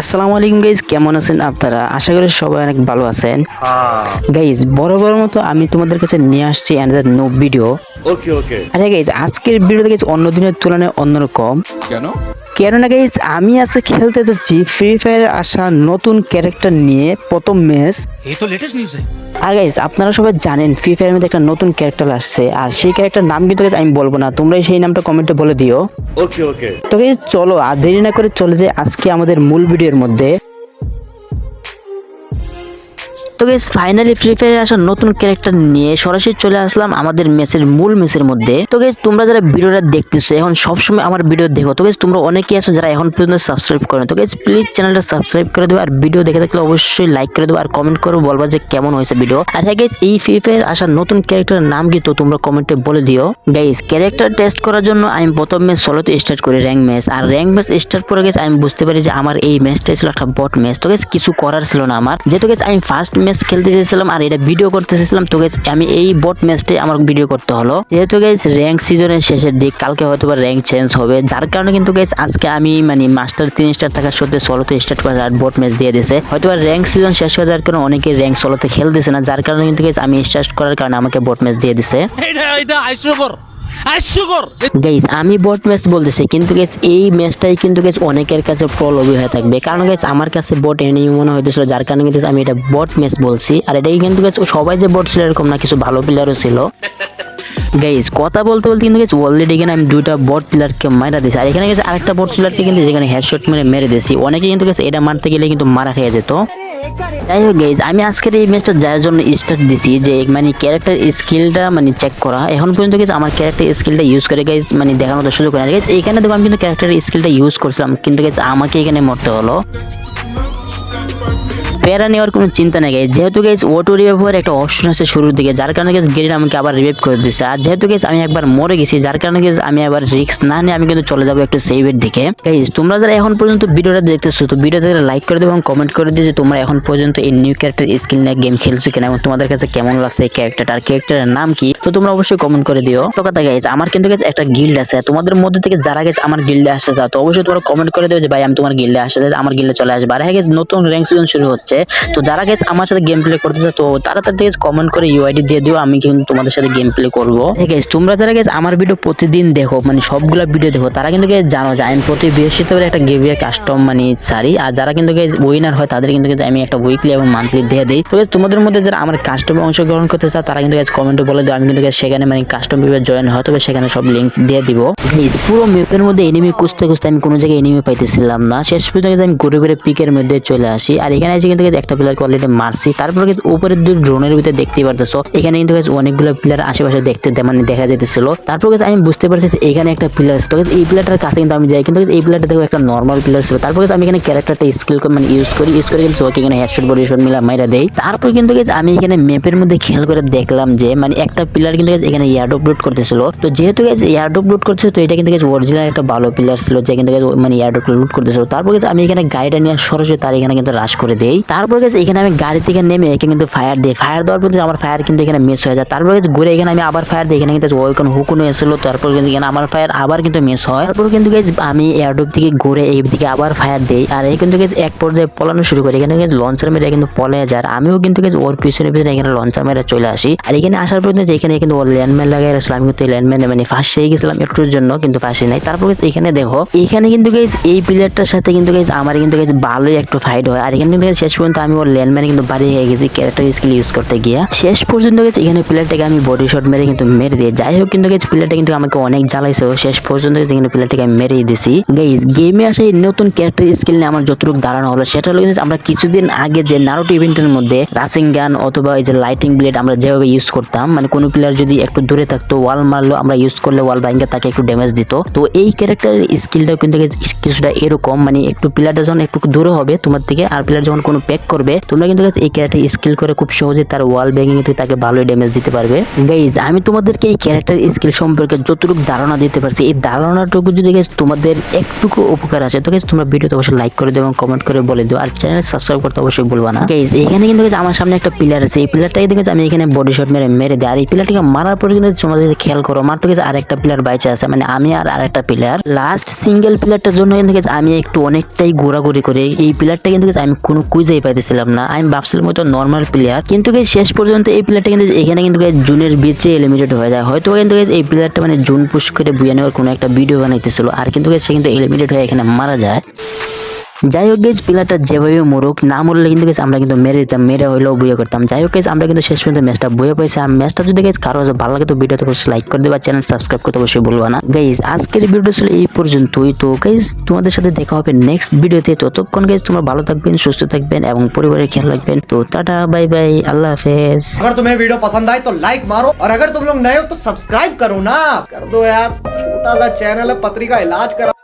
আসসালামু আলাইকুম গাইজ কেমন আছেন আপনারা? আশা করি সবাই অনেক ভালো আছেন। গাইজ বড় বড় মতো আমি তোমাদের কাছে নিয়ে আসছি আমাদের নো ভিডিও ওকে ওকে আচ্ছা গাইজ আজকের ভিডিওতে গাইজ অন্য দিনের তুলনায় অন্যরকম। কেন? কেননা গাইজ আমি আজকে খেলতে যাচ্ছি ফ্রি ফায়ার আসা নতুন ক্যারেক্টার নিয়ে প্রথম ম্যাচ এই তো লেটেস্ট নিউজ আর গাইজ আপনারা সবাই জানেন ফ্রি ফায়ার মধ্যে একটা নতুন ক্যারেক্টার আসছে আর সেই ক্যারেক্টার নাম কিন্তু আমি বলব না তোমরাই সেই নামটা কমেন্টে বলে দিও। ওকে ওকে তো গাইজ চলো আর দেরি না করে চলে যাই আজকে আমাদের মূল ভিডিওর মধ্যে। তো গাইজ ফাইনালি ফ্রি ফায়ারে আসা নতুন ক্যারেক্টার নিয়ে সরাসরি চলে আসলাম আমাদের ম্যাচের মূল ম্যাচের মধ্যে। তো গাইজ তোমরা যারা ভিডিওটা দেখতেছো, এখন সবসময় আমার ভিডিও দেখো। তো গাইজ তোমরা অনেকেই আছো যারা এখন পর্যন্ত সাবস্ক্রাইব করো তো গাইজ প্লিজ চ্যানেলটা সাবস্ক্রাইব করে দেবো আর ভিডিও দেখে থাকলে অবশ্যই লাইক করে দেবো আর কমেন্ট করে, বলবা যে কেমন হয়েছে ভিডিও আর হ্যাঁ গাইজ এই ফ্রি ফায়ার আসা নতুন ক্যারেক্টারের নাম কি তো তোমরা কমেন্টে বলে দিও। গাইজ ক্যারেক্টার টেস্ট করার জন্য আমি প্রথম ম্যাচ ষোলোতে স্টার্ট করি র্যাঙ্ক ম্যাচ আর র্যাঙ্ক ম্যাচ স্টার্ট করে গেছে আমি বুঝতে পারি যে আমার এই ম্যাচটাই ছিল একটা বট ম্যাচ তো গেছে কিছু করার ছিল না আমার। যেহেতু গেছে আমি ফার্স্ট ম্যাচ খেলতে চেয়েছিলাম আর এটা ভিডিও করতে চেয়েছিলাম। তো আমি এই বট ম্যাচটাই আমার ভিডিও করতে হলো। যেহেতু গেছে র্যাঙ্ক সিজনের শেষের দিক, কালকে হয়তো বা র্যাঙ্ক চেঞ্জ হবে। যার কারণে কিন্তু গেছে আজকে আমি মানে মাস্টার তিন স্টার থাকার সত্ত্বে ষোলোতে স্টার্ট করে আর বট ম্যাচ দিয়ে দিয়েছে হয়তো বা র্যাঙ্ক সিজন শেষ হয়ে যাওয়ার কারণে অনেকে র্যাঙ্ক ষোলোতে খেলতেছে না। যার কারণে কিন্তু গেছে আমি স্টার্ট করার কারণে আমাকে বট ম্যাচ দিয়ে দিছে। এটা এটা হাস্যকর গাইজ আমি বট ম্যাচ বলতেছি, কিন্তু গেস এই ম্যাচটাই কিন্তু গেস অনেকের কাছে প্রলভি হয়ে থাকবে। কারণ গেস আমার কাছে বট এনিমি মনে হইতেছিল, যার কারণে কিন্তু আমি এটা বট ম্যাচ বলছি। আর এটাই কিন্তু গেস সবাই যে বট ছিল এরকম না, কিছু ভালো প্লেয়ারও ছিল। গাইজ কথা বলতে বলতে কিন্তু গেছে অলরেডি এখানে আমি দুইটা বট প্লেয়ারকে মারা দিয়েছি আর এখানে গেছে আরেকটা বট প্লেয়ারকে কিন্তু যেখানে হেডশট মেরে মেরে দিয়েছি অনেকে কিন্তু গেছে এটা মারতে গেলে কিন্তু মারা খেয়ে যেত। যাই হোক গেজ আমি আজকের এই ম্যাচটা যার জন্য স্টার্ট দিছি যে মানে ক্যারেক্টার স্কিলটা মানে চেক করা। এখন পর্যন্ত গেছে আমার ক্যারেক্টার স্কিলটা ইউজ করে গেছে মানে দেখানোর সুযোগ না গেছে এখানে দেখো আমি কিন্তু ক্যারেক্টার স্কিলটা ইউজ করছিলাম, কিন্তু গেছে আমাকে এখানে মরতে হলো। প্যারা নেওয়ার কোনো চিন্তা নেই গাইজ যেহেতু গেছ অটো রিভাইভ হওয়ার একটা অপশন আছে শুরুর দিকে, যার কারণে গেছ গেরিন আমাকে আবার রিভাইভ করে দিচ্ছে আর যেহেতু গেছ আমি একবার মরে গেছি, যার কারণে গেছ আমি আবার রিস্ক না নিয়ে আমি কিন্তু চলে যাব একটু সেভের দিকে। গাইজ তোমরা যারা এখন পর্যন্ত ভিডিওটা দেখতেছো, তো ভিডিওতে লাইক করে দেবো এবং কমেন্ট করে দিও যে তোমরা এখন পর্যন্ত এই নিউ ক্যারেক্টার স্কিল নিয়ে গেম খেলছো কিনা এবং তোমাদের কাছে কেমন লাগছে এই ক্যারেক্টারটা আর ক্যারেক্টারের নাম কি? তো তোমরা অবশ্যই কমেন্ট করে দিও। তো কথা গাইজ আমার কিন্তু গেছে একটা গিল্ড আছে। তোমাদের মধ্যে থেকে যারা গেছে আমার গিল্ডে আসতে চাও, তো অবশ্যই তোমরা কমেন্ট করে দেবে যে ভাই আমি তোমার গিল্ডে আসতে চাই, আমার গিল্ডে চলে আসবে। আর হ্যাঁ নতুন র্যাঙ্ক সিজন শুরু হচ্ছে। তো যারা গেছে আমার সাথে গেম প্লে করতে চাও তো তাড়াতাড়ি গেছে কমেন্ট করে ইউআইডি দিয়ে দিও, আমি কিন্তু তোমাদের সাথে গেম প্লে করব আছে তোমরা যারা গেছে আমার ভিডিও প্রতিদিন দেখো মানে সবগুলা ভিডিও দেখো, তারা কিন্তু guys জানো যে আমি প্রতি বৃহস্পতিবার একটা গেভিয়া কাস্টম মানে সারি আর যারা কিন্তু গেছে উইনার হয়, তাদের কিন্তু আমি একটা উইকলি এবং মান্থলি দিয়ে দিই। তো তোমাদের মধ্যে যারা আমার কাস্টমে অংশগ্রহণ করতে চাও, তারা কিন্তু কমেন্টে বলে দিও, আমি কিন্তু সেখানে মানে কাস্টম ভিডিও জয়েন হয়, তবে সেখানে সব লিঙ্ক দিয়ে দিব। পুরো ম্যাপের মধ্যে এনিমি খুঁজতে খুঁজতে আমি কোনো জায়গায় এনিমি পাইতেছিলাম না। শেষ পর্যন্ত আমি ঘুরে ঘুরে পিকের মধ্যে চলে আসি, আর এখানে এসে কিন্তু guys একটা প্লেয়ারকে অলরেডি মারছি, তারপরে কিন্তু উপরের দুই ড্রোনের ভিতরে দেখতেই পারতেছো। এখানে কিন্তু অনেকগুলো প্লেয়ার আশেপাশে দেখতে মানে দেখা যেতেছিল তারপর guys আমি বুঝতে পারছি এখানে একটা প্লেয়ার আছে। এই প্লেয়ারটার কাছে কিন্তু আমি যাই, কিন্তু এই প্লেয়ারটা দেখো একটা নর্মাল প্লেয়ার ছিল। তারপর আমি এখানে ক্যারেক্টারটা স্কিল মানে ইউজ করি ইউজ করে কিন্তু ওকে এখানে হেডশট বডি শট মিলা মাইরা দেই। তারপর কিন্তু guys আমি এখানে ম্যাপের মধ্যে খেয়াল করে দেখলাম যে মানে একটা প্লেয়ার কিন্তু এখানে ইয়ার্ড আপলোড করতেছিল। তো যেহেতু guys ইয়ার্ড আপলোড করতেছিল, তো এটা কিন্তু guys অরিজিনাল একটা ভালো প্লেয়ার ছিল যে কিন্তু মানে ইয়ার্ড আপলোড করতেছিল। তারপর guys আমি এখানে গাড়িটা নিয়ে সরাসরি তার এখানে কিন্তু রাশ করে দেই। তারপর গেছে এখানে আমি গাড়ি থেকে নেমে একে কিন্তু ফায়ার দিই। ফায়ার দেওয়ার পর আমার ফায়ার কিন্তু এখানে মিস হয়ে যায়। তারপর guys ঘুরে এখানে আমি আবার ফায়ার দিই। এখানে কিন্তু ওইখানে হুকুন এসেছিল। তারপর কিন্তু এখানে আমার ফায়ার আবার কিন্তু মিস হয়। তারপর কিন্তু guys আমি এয়ারড্রপ থেকে ঘুরে এই দিকে আবার ফায়ার দেই। আর এই কিন্তু guys এক পর্যায়ে পলানো শুরু করি। এখানে guys লঞ্চার মেরে কিন্তু পলে যায়। আর আমিও কিন্তু guys ওর পিছনে পিছনে এখানে লঞ্চার মেরে চলে আসি। আর এখানে আসার পর কিন্তু এখানে কিন্তু ওর ল্যান্ডম্যান লাগাই আমি কিন্তু ল্যান্ডম্যানে মানে ফার্স্ট হয়ে গেছিলাম একটুর জন্য, কিন্তু ফাঁসি নাই। তারপর এখানে দেখো, এখানে কিন্তু গেছে এই প্লেয়ারটার সাথে কিন্তু গেছে আমার কিন্তু গেছে ভালোই একটু ফাইট হয়। আর এখানে কিন্তু শেষ আমি ওর ল্যান্ডম্যানে কিন্তু বাড়ি হয়ে গেছি ক্যারেক্টার স্কিল ইউজ করতে গিয়া। শেষ পর্যন্ত গেছে, এখানে প্লেয়ারটাকে আমি বডি শট মেরে কিন্তু মেরে দিই যাই হোক কিন্তু গেছে প্লেয়ারটা কিন্তু আমাকে অনেক জ্বালাইছে শেষ পর্যন্ত গেছে, এখানে প্লেয়ারটাকে আমি মেরেই দিছি। গাইজ গেমে আসা নতুন ক্যারেক্টার স্কিল নিয়ে আমার যতটুকু ধারণা হলো, সেটা হলো কিন্তু আমরা কিছুদিন আগে যে নারুটো ইভেন্টের মধ্যে রাসিং গান অথবা এই যে লাইটিং ব্লেড আমরা যেভাবে ইউজ করতাম মানে কোনো প্লেয়ার যদি একটু দূরে থাকতো ওয়াল মারলো, আমরা ইউজ করলে ওয়াল ভাঙ্গে তাকে একটু ড্যামেজ দিত। তো এই ক্যারেক্টারের স্কিলটাও কিন্তু কিছুটা এরকম মানে একটু প্লেয়ারটা যখন একটু দূরে হবে, তোমার থেকে আর প্লেয়ার যখন কোনো প্যাক করবে, তোমরা কিন্তু এই ক্যারেক্টার স্কিল করে খুব সহজে তার ওয়াল ব্যাঙ্গিং কিন্তু তাকে ভালোই ড্যামেজ দিতে পারবে। গাইজ আমি তোমাদেরকে এই ক্যারেক্টার স্কিল সম্পর্কে যতটুকু ধারণা দিতে পারছি, এই ধারণাটুকু যদি তোমাদের একটুকু উপকার আসে, তো তোমরা ভিডিওতে অবশ্যই লাইক করে দিও এবং কমেন্ট করে বলে দিও। আর চ্যানেল সাবস্ক্রাইব করতে অবশ্যই বলবা না। গাইজ এখানে কিন্তু আমার সামনে একটা পিলার আছে, এই পিলারটাকে দেখে আমি এখানে বডি শট মেরে মেরে দিই। আর এই পিলারটাকে মারার পরে কিন্তু যদি খেয়াল করো, আমার তো গেছে আরেকটা পিলার বাইচে আছে মানে আমি আর আরেকটা পিলার লাস্ট সিঙ্গেল পিলারটার জন্য কিন্তু আমি একটু অনেকটাই ঘোরাঘুরি করে। এই পিলারটা কিন্তু আমি কোনো কুইজেই পাইতেছিলাম না। আমি ভাবছিলাম হয়তো নর্মাল প্লেয়ার কিন্তু শেষ পর্যন্ত এই প্লেয়ারটা কিন্তু এখানে কিন্তু জুনের বিচে এলিমিনেট হয়ে যায়। হয়তো কিন্তু এই প্লেয়ারটা মানে জুন পুশ করে বুয়ে নেওয়ার কোনো একটা ভিডিও বানাইতেছিল, আর কিন্তু সে কিন্তু এলিমিনেট হয়ে এখানে মারা যায়। যাই হোক গেজ পিলারটা যেভাবে মরুক না মরলে কিন্তু guys আমরা কিন্তু মেরে দিতাম মেরে হইলেও বইয়ে করতাম যাই হোক guys আমরা কিন্তু শেষ পর্যন্ত ম্যাচটা বইয়ে পাইছি আর ম্যাচটা যদি গেছ কারো কাছে ভালো লাগে তো ভিডিওতে অবশ্যই লাইক করে দেবা চ্যানেল সাবস্ক্রাইব করতে অবশ্যই বলবা না গাইজ আজকের ভিডিওটা ছিল এই পর্যন্তই তো গাইজ তোমাদের সাথে দেখা হবে নেক্সট ভিডিওতে ততক্ষণ গাইজ তোমরা ভালো থাকবেন সুস্থ থাকবেন এবং পরিবারের খেয়াল রাখবেন তো টাটা বাই বাই আল্লাহ হাফেজ अगर तुम्हें वीडियो पसंद आए तो लाइक मारो और अगर तुम लोग नए हो तो सब्सक्राइब करो ना कर दो यार छोटा सा चैनल है पत्री का इलाज करा